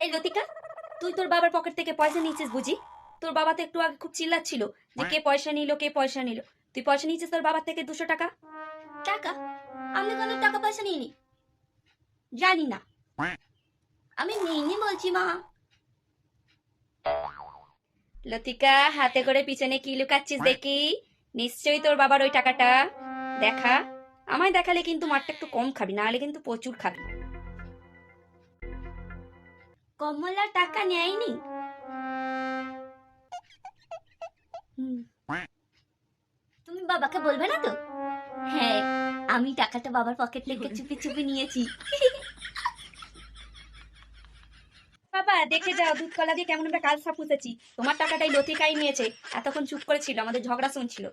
এই লতিকা তুই তোর বাবার পকেট থেকে পয়সা নিয়েছিস বুঝি? তোর বাবা তো একটু আগে খুব চিল্লাচ্ছিল যে কে পয়সা নিল কে পয়সা নিল। তুই পয়সা নিয়েছিস তোর বাবার থেকে দুশো টাকা? টাকা? আমি কোনো টাকা পয়সা নিইনি। জানি না। আমি নিইনি বলছি মা। লতিকা হাতে করে পিছনে কি লুকাচ্ছিস দেখি? নিশ্চয়ই তোর বাবার ওই টাকাটা। দেখা। আমায় দেখালে কিন্তু মারটা একটু কম খাবি না হলে কিন্তু প্রচুর খাবি। কমলা টাকা নেয়নি? তুমি বাবাকে বলবে না তো? হ্যাঁ আমি টাকাটা বাবার পকেট থেকে চুপি চুপি নিয়েছি। বাবা দেখে যাও দুধ কলা দিয়ে কেমন আমরা কাল সাপ পুষেছি তোমার টাকাটাই লতিকাই নিয়েছে। এতক্ষণ চুপ করেছিল আমাদের ঝগড়া শুনছিল।